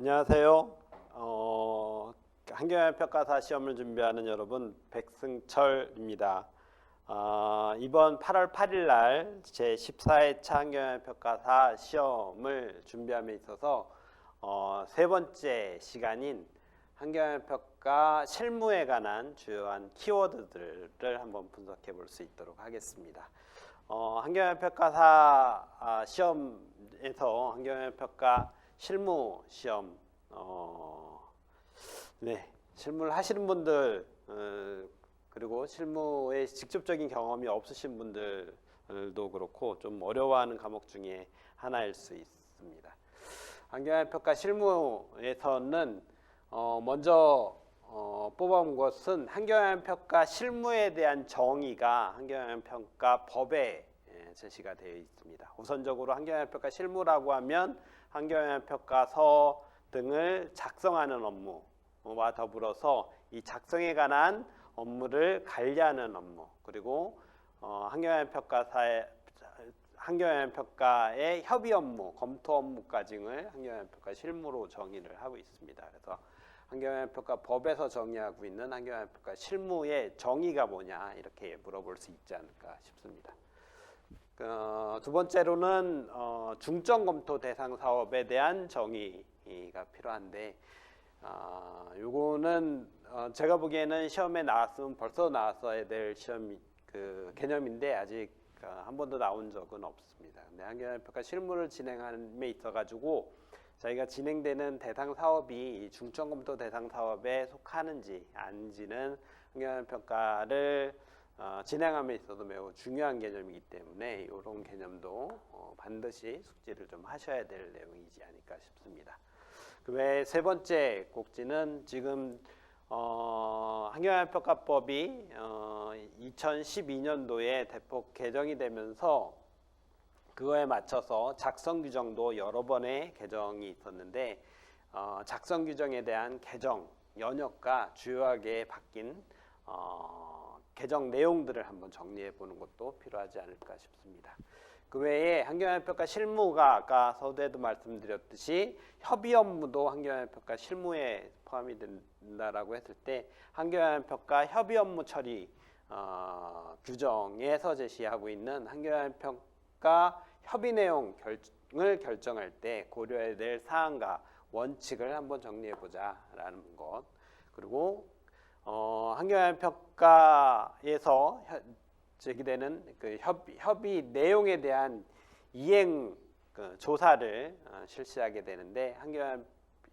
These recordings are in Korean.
안녕하세요. 어, 한경영 평가사 시험을 준비하는 여러분 백승철입니다. 어, 이번 8월 8일 날 제 14회차 한경영 평가사 시험을 준비함에 있어서 어, 세 번째 시간인 한경영 평가 실무에 관한 주요한 키워드들을 한번 분석해 볼 수 있도록 하겠습니다. 어, 한경영 평가사 아, 시험에서 한경영 평가 실무 시험 어, 네 실무를 하시는 분들 어, 그리고 실무에 직접적인 경험이 없으신 분들도 그렇고 좀 어려워하는 과목 중에 하나일 수 있습니다. 한경영평가 실무에서는 어, 먼저 어, 뽑아온 것은 한경영평가 실무에 대한 정의가 한경영평가 법에 예, 제시가 되어 있습니다. 우선적으로 한경영평가 실무라고 하면 한경영평가서 등을 작성하는 업무와 더불어서 이 작성에 관한 업무를 관리하는 업무 그리고 어, 한경영평가사의 한경영평가의 협의 업무, 검토 업무까지를 한경영평가 실무로 정의를 하고 있습니다. 그래서 한경영평가 법에서 정의하고 있는 한경영평가 실무의 정의가 뭐냐 이렇게 물어볼 수 있지 않을까 싶습니다. 어, 두 번째로는 어, 중점 검토 대상 사업에 대한 정의가 필요한데 어, 요거는 어, 제가 보기에는 시험에 나왔으면 벌써 나왔어야 될 시험 그 개념인데 아직 어, 한 번도 나온 적은 없습니다. 근데 한경영평가 실무를 진행함에 있어 가지고 저희가 진행되는 대상 사업이 이 중점 검토 대상 사업에 속하는지 아닌지는 한경영평가를 어, 진행함에 있어도 매우 중요한 개념이기 때문에 이런 개념도 어, 반드시 숙지를 좀 하셔야 될 내용이지 않을까 싶습니다. 그 외에 세 번째 꼭지는 지금 어, 한경영평가법이 어, 2012년도에 대폭 개정이 되면서 그거에 맞춰서 작성 규정도 여러 번의 개정이 있었는데 어, 작성 규정에 대한 개정 연역과 주요하게 바뀐 어, 개정 내용들을 한번 정리해 보는 것도 필요하지 않을까 싶습니다. 그 외에 한경영평가 실무가 아까 서두에도 말씀드렸듯이 협의 업무도 한경영평가 실무에 포함이 된다라고 했을 때 한경영평가 협의 업무 처리 어, 규정에서 제시하고 있는 한경영평가 협의 내용 결정을 결정할 때 고려해야 될 사항과 원칙을 한번 정리해 보자라는 것 그리고 어, 한경영평가 에서 제기되는 그 협의, 협의 내용에 대한 이행 그 조사를 어, 실시하게 되는데 한경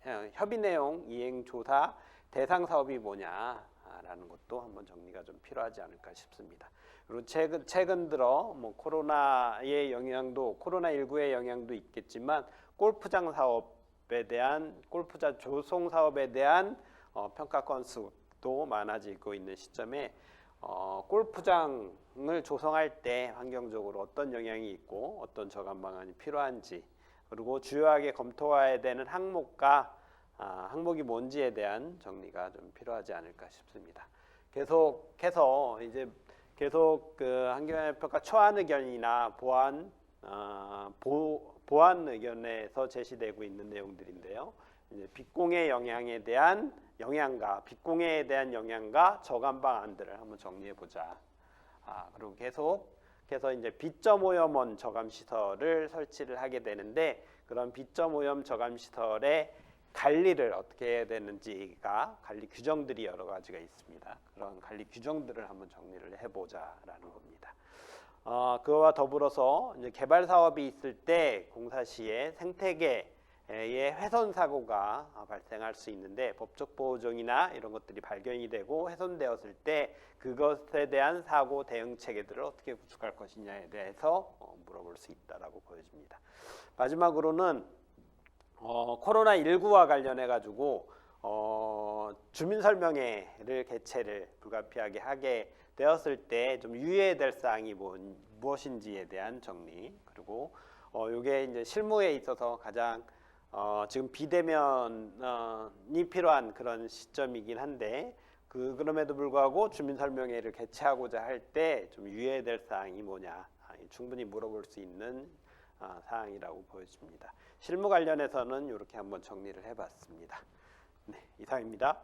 어, 협의 내용 이행 조사 대상 사업이 뭐냐라는 것도 한번 정리가 좀 필요하지 않을까 싶습니다. 그리고 최근 최근 들어 뭐 코로나의 영향도 코로나 19의 영향도 있겠지만 골프장 사업에 대한 골프장 조성 사업에 대한 어, 평가 건수 도 많아지고 있는 시점에 어, 골프장을 조성할 때 환경적으로 어떤 영향이 있고 어떤 저감 방안이 필요한지 그리고 주요하게 검토해야 되는 항목과 아, 항목이 뭔지에 대한 정리가 좀 필요하지 않을까 싶습니다. 계속해서 이제 계속 그 환경평가 초안 의견이나 보완 어, 보, 보완 의견에서 제시되고 있는 내용들인데요. 이제 빛공해 영향에 대한 영향과 빛공해에 대한 영향과 저감 방 안들을 한번 정리해 보자. 아, 그리고 계속 해서 이제 비점 오염원 저감 시설을 설치를 하게 되는데 그런 비점 오염 저감 시설의 관리를 어떻게 해야 되는지가 관리 규정들이 여러 가지가 있습니다. 그런 관리 규정들을 한번 정리를 해보자라는 겁니다. 어, 그와 더불어서 이제 개발 사업이 있을 때 공사 시에 생태계 의 훼손 사고가 발생할 수 있는데 법적 보호종이나 이런 것들이 발견이 되고 훼손되었을 때 그것에 대한 사고 대응 체계들을 어떻게 구축할 것이냐에 대해서 어, 물어볼 수 있다라고 보여집니다. 마지막으로는 어, 코로나 19와 관련해 가지고 어, 주민 설명회를 개최를 불가피하게 하게 되었을 때 좀 유의해야 될 사항이 뭐, 무엇인지에 대한 정리 그리고 어, 이게 이제 실무에 있어서 가장 어, 지금 비대면이 필요한 그런 시점이긴 한데 그 그럼에도 불구하고 주민 설명회를 개최하고자 할 때 좀 유의해야 될 사항이 뭐냐 아, 충분히 물어볼 수 있는 어, 사항이라고 보여집니다. 실무 관련해서는 이렇게 한번 정리를 해봤습니다. 네, 이상입니다.